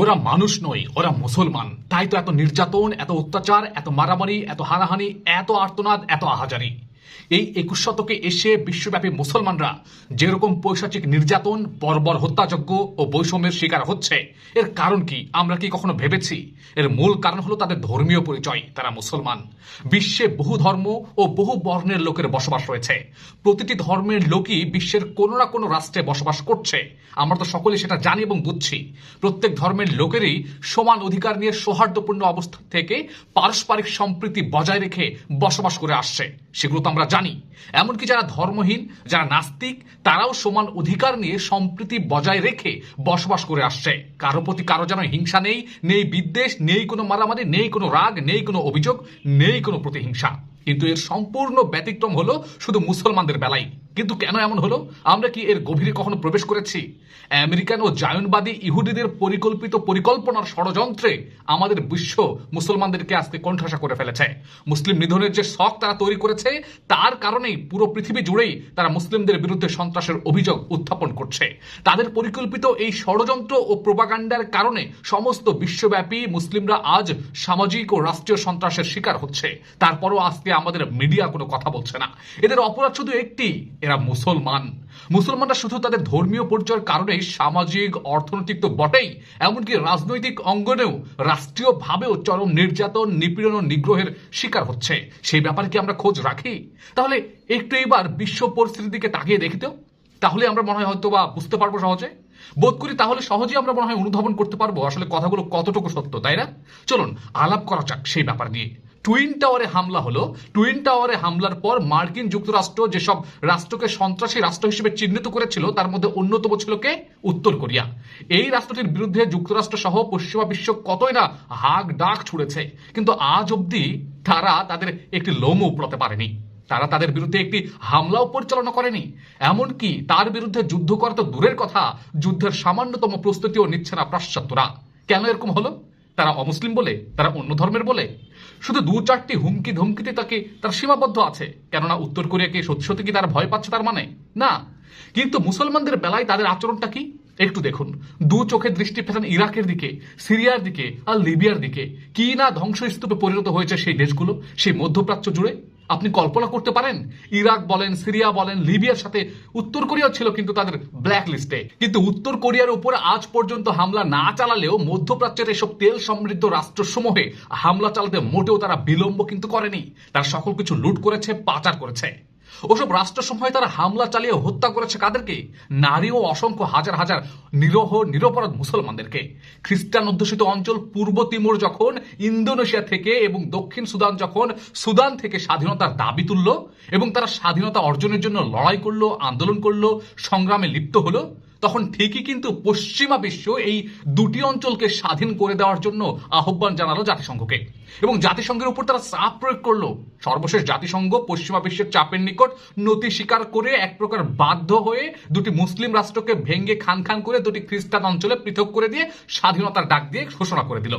ওরা মানুষ নয়, ওরা মুসলমান। তাই তো এত নির্যাতন, এত অত্যাচার, এত মারামারি, এত হানাহানি, এত আর্তনাদ, এত আহাজারি। এই একুশ শতকে এসে বিশ্বব্যাপী মুসলমানরা যেরকম পৈশাচিক নির্যাতন, বর্বর হত্যাযজ্ঞ ও বৈষম্যের শিকার হচ্ছে, এর কারণ কি আমরা কি কখনো ভেবেছি? এর মূল কারণ হলো তাদের ধর্মীয় পরিচয়, তারা মুসলমান। বিশ্বে বহু ধর্ম ও বহু বর্ণের লোকের বসবাস রয়েছে। প্রতিটি ধর্মের লোকই বিশ্বের কোনো না কোনো রাষ্ট্রে বসবাস করছে। আমরা তো সকলে সেটা জানি এবং বুঝছি। প্রত্যেক ধর্মের লোকেরই সমান অধিকার নিয়ে সৌহার্দ্যপূর্ণ অবস্থা থেকে পারস্পরিক সম্প্রীতি বজায় রেখে বসবাস করে আসছে। সেগুলো তো আমরা জানি। এমনকি যারা ধর্মহীন, যারা নাস্তিক, তারাও সমান অধিকার নিয়ে সম্প্রীতি বজায় রেখে বসবাস করে আসছে। কারও প্রতি কারও যেন হিংসা নেই নেই বিদ্বেষ, নেই কোনো মারামারি, নেই কোনো রাগ, নেই কোনো অভিযোগ, নেই কোনো প্রতিহিংসা। কিন্তু এর সম্পূর্ণ ব্যতিক্রম হলো শুধু মুসলমানদের বেলায় কিন্তু কেন এমন হলো? আমরা কি এর গভীরে কখনো প্রবেশ করেছি? আমেরিকান ও জায়নবাদী ইহুদিদের পরিকল্পিত পরিকল্পনার ষড়যন্ত্রে আমাদের বিশ্ব মুসলমানদেরকে আজকে কণ্ঠাসা করে ফেলেছে। মুসলিম নিধনের যে শখ তারা তৈরি করেছে, তার কারণেই পুরো পৃথিবী জুড়েই তারা মুসলিমদের বিরুদ্ধে সন্ত্রাসের অভিযোগ উত্থাপন করছে। তাদের পরিকল্পিত এই ষড়যন্ত্র ও প্রোপাগান্ডার কারণে সমস্ত বিশ্বব্যাপী মুসলিমরা আজ সামাজিক ও রাষ্ট্রীয় সন্ত্রাসের শিকার হচ্ছে। তারপরও আজকে আমাদের মিডিয়া কোনো কথা বলছে না। এদের অপরাধ শুধু একটি, এরা মুসলমান। মুসলমানরা শুধু তাদের ধর্মীয় পরিচয়ের কারণে সামাজিক, অর্থনৈতিক তো বটেই, এমনকি রাজনৈতিক অঙ্গনেও রাষ্ট্রীয়ভাবেও চরম নির্যাতন, নিপীড়ন ও নিগ্রহের শিকার হচ্ছে। সেই ব্যাপারে কি আমরা খোঁজ রাখি? তাহলে একটু এবার বিশ্ব পরিস্থিতির দিকে তাকিয়ে দেখি তো। তাহলে আমরা মনে হয় হয়তো বা বুঝতে পারব সহজে। বোধ করি তাহলে সহজেই আমরা মনে হয় অনুধাবন করতে পারব আসলে কথাগুলো কতটুকু সত্য, তাই না? চলুন, আলাপ করা যাক সেই ব্যাপার নিয়ে। টুইন টাওয়ারে হামলা হলো। টুইন টাওয়ারে হামলার পর মার্কিন যুক্তরাষ্ট্র যেসব রাষ্ট্রকে সন্ত্রাসী রাষ্ট্র হিসেবে চিহ্নিত করেছিল, তার মধ্যে অন্যতম ছিল কে? উত্তর কোরিয়া। এই রাষ্ট্রটির বিরুদ্ধে যুক্তরাষ্ট্র সহ পশ্চিমা বিশ্ব কতই না হাক ডাক ছুড়েছে, কিন্তু আজ অবধি তারা তাদের একটি লোমও উপড়াতে পারেনি। তারা তাদের বিরুদ্ধে একটি হামলাও পরিচালনা করেনি। এমনকি তার বিরুদ্ধে যুদ্ধ করা তো দূরের কথা, যুদ্ধের সামান্যতম প্রস্তুতিও নিচ্ছে না পাশ্চাত্যরা। কেন এরকম হলো? তারা অমুসলিম বলে, তারা অন্য ধর্মের বলে। শুধু দু চারটি হুমকি ধমকিতে তাকে, তার সীমাবদ্ধ আছে। কেননা উত্তর কোরিয়াকে সত্যি সত্যি কি তারা ভয় পাচ্ছে তার মানে? না। কিন্তু মুসলমানদের বেলায় তাদের আচরণটা কি? একটু দেখুন। দু চোখে দৃষ্টি ফেলেন ইরাকের দিকে, সিরিয়ার দিকে আর লিবিয়ার দিকে। কি না ধ্বংসস্তূপে পরিণত হয়েছে সেই দেশগুলো, সেই মধ্যপ্রাচ্য জুড়ে? আপনি কল্পনা করতে পারেন? ইরাক বলেন, সিরিয়া বলেন, লিবিয়ার সাথে উত্তর কোরিয়া ছিল কিন্তু তাদের ব্ল্যাক লিস্টে কিন্তু উত্তর কোরিয়ার উপর আজ পর্যন্ত হামলা না চালালেও মধ্যপ্রাচ্যের এসব তেল সমৃদ্ধ রাষ্ট্রসমূহে হামলা চালাতে মোটেও তারা বিলম্ব কিন্তু করেনি। তারা সকল কিছু লুট করেছে, পাচার করেছে। ওসব রাষ্ট্রসমূহে তারা হামলা চালিয়ে হত্যা করেছে কাদেরকে? নারী ও অসংখ্য হাজার হাজার নিরহ, নিরপরাধ মুসলমানদেরকে। খ্রিস্টান অধ্যুষিত অঞ্চল পূর্ব তিমুর যখন ইন্দোনেশিয়া থেকে এবং দক্ষিণ সুদান যখন সুদান থেকে স্বাধীনতার দাবি তুলল এবং তারা স্বাধীনতা অর্জনের জন্য লড়াই করল, আন্দোলন করল, সংগ্রামে লিপ্ত হলো তখন ঠিকই কিন্তু পশ্চিমা বিশ্ব এই দুটি অঞ্চলকে স্বাধীন করে দেওয়ার জন্য আহ্বান জানালো জাতিসংঘকে। এবং জাতিসংঘের উপর তারা চাপ প্রয়োগ করল। সর্বশেষ জাতিসংঘ পশ্চিমা বিশ্বের চাপের নিকট নতি স্বীকার করে এক প্রকার বাধ্য হয়ে দুটি মুসলিম রাষ্ট্রকে ভেঙ্গে খান খান করে দুটি খ্রিস্টান অঞ্চলে পৃথক করে দিয়ে স্বাধীনতার ডাক দিয়ে ঘোষণা করে দিল।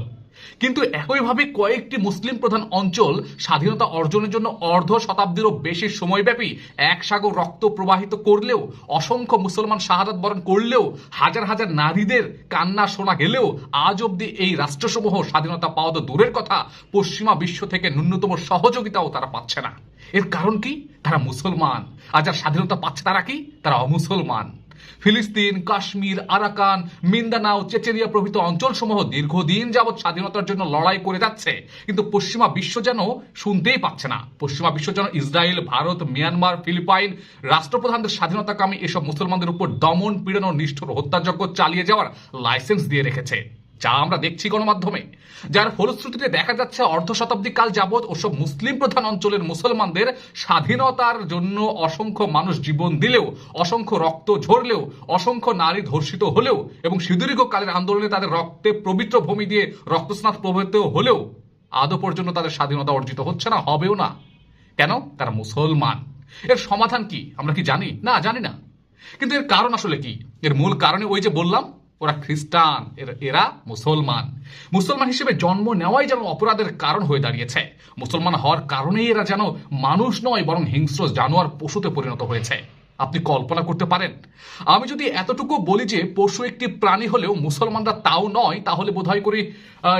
কিন্তু একইভাবে কয়েকটি মুসলিম প্রধান অঞ্চল স্বাধীনতা অর্জনের জন্য অর্ধ শতাব্দীরও বেশি সময়ব্যাপী এক সাগর রক্ত প্রবাহিত করলেও, অসংখ্য মুসলমান শাহাদাত বরণ করলেও, হাজার হাজার নারীদের কান্না শোনা গেলেও আজ অবধি এই রাষ্ট্রসমূহ স্বাধীনতা পাওয়া তো দূরের কথা, পশ্চিমা বিশ্ব থেকে ন্যূনতম সহযোগিতাও তারা পাচ্ছে না। এর কারণ কি? তারা মুসলমান। আর যার স্বাধীনতা পাচ্ছে তারা কি? তারা অমুসলমান। ফিলিস্তিন, কাশ্মীর, আরাকান, মিন্দানাও, চেচেরিয়া প্রভৃত অঞ্চলসমূহ দীর্ঘদিন যাবৎ স্বাধীনতার জন্য লড়াই করে যাচ্ছে। কিন্তু পশ্চিমা বিশ্ব যেন শুনতেই পাচ্ছে না। পশ্চিমা বিশ্ব যেন ইসরায়েল, ভারত, মিয়ানমার, ফিলিপাইন, রাষ্ট্রপ্রধানদের স্বাধীনতাকামী এসব মুসলমানদের উপর দমন পীড়ন ও নিষ্ঠুর হত্যাযজ্ঞ চালিয়ে যাওয়ার লাইসেন্স দিয়ে রেখেছে। যা আমরা দেখছি গণমাধ্যমে, যার ফলশ্রুতিতে দেখা যাচ্ছে অর্ধ শতাব্দী কাল যাবৎ ওসব মুসলিম প্রধান অঞ্চলের মুসলমানদের স্বাধীনতার জন্য অসংখ্য মানুষ জীবন দিলেও, অসংখ্য রক্ত ঝরলেও, অসংখ্য নারী ধর্ষিত হলেও এবং সুদীর্ঘ কালের আন্দোলনে তাদের রক্তে পবিত্র ভূমি দিয়ে রক্তস্নাত প্রভাবিত হলেও আদৌ পর্যন্ত তাদের স্বাধীনতা অর্জিত হচ্ছে না, হবেও না। কেন? তারা মুসলমান। এর সমাধান কি? আমরা কি জানি? না জানি না। কিন্তু এর কারণ আসলে কি? এর মূল কারণে ওই যে বললাম ওরা খ্রিস্টান, এর- মুসলমান। মুসলমান হিসেবে জন্ম নেওয়াই যেন অপরাধের কারণ হয়ে দাঁড়িয়েছে। মুসলমান হওয়ার কারণেই এরা যেন মানুষ নয়, বরং হিংস্র জানোয়ার পশুতে পরিণত হয়েছে। আপনি কল্পনা করতে পারেন। আমি যদি এতটুকু বলি যে পশু একটি প্রাণী হলেও মুসলমানরা তাও নয়, তাহলে বোধহয় করি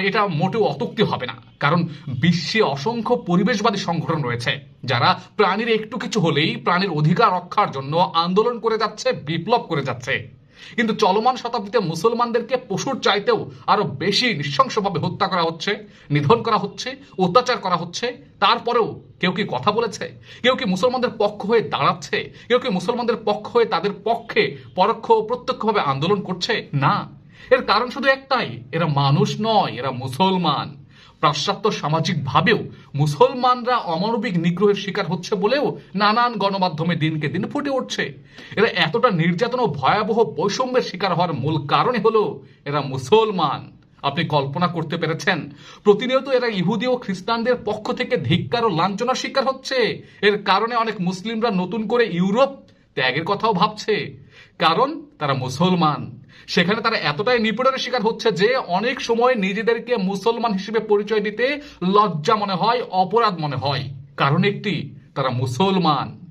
এটা মোটেও অতক্তি হবে না। কারণ বিশ্বে অসংখ্য পরিবেশবাদী সংগঠন রয়েছে, যারা প্রাণীর একটু কিছু হলেই প্রাণীর অধিকার রক্ষার জন্য আন্দোলন করে যাচ্ছে, বিপ্লব করে যাচ্ছে। কিন্তু চলমান শতাব্দীতে মুসলমানদেরকে পশুর চাইতেও আরও বেশি নৃশংসভাবে হত্যা করা হচ্ছে, নিধন করা হচ্ছে, অত্যাচার করা হচ্ছে। তারপরেও কেউ কি কথা বলেছে? কেউ কি মুসলমানদের পক্ষ হয়ে দাঁড়াচ্ছে? কেউ কি মুসলমানদের পক্ষ হয়ে তাদের পক্ষে পরোক্ষ ও প্রত্যক্ষভাবে আন্দোলন করছে? না। এর কারণ শুধু একটাই, এরা মানুষ নয়, এরা মুসলমান। পাশ্চাত্য সামাজিকভাবেও মুসলমানরা অমানবিক নিগ্রহের শিকার হচ্ছে বলেও নানান গণমাধ্যমে দিনকে দিন ফুটে উঠছে। এরা এতটা নির্যাতন ও ভয়াবহ বৈষম্যের শিকার হওয়ার মূল কারণই হলো এরা মুসলমান। আপনি কল্পনা করতে পেরেছেন, প্রতিনিয়ত এরা ইহুদি ও খ্রিস্টানদের পক্ষ থেকে ধিক্কার ও লাঞ্ছনার শিকার হচ্ছে। এর কারণে অনেক মুসলিমরা নতুন করে ইউরোপ ত্যাগের কথাও ভাবছে। কারণ তারা মুসলমান। সেখানে তারা এতটাই নিপীড়নের শিকার হচ্ছে যে অনেক সময় নিজেদেরকে মুসলমান হিসেবে পরিচয় দিতে লজ্জা মনে হয়, অপরাধ মনে হয়। কারণ একটি, তারা মুসলমান।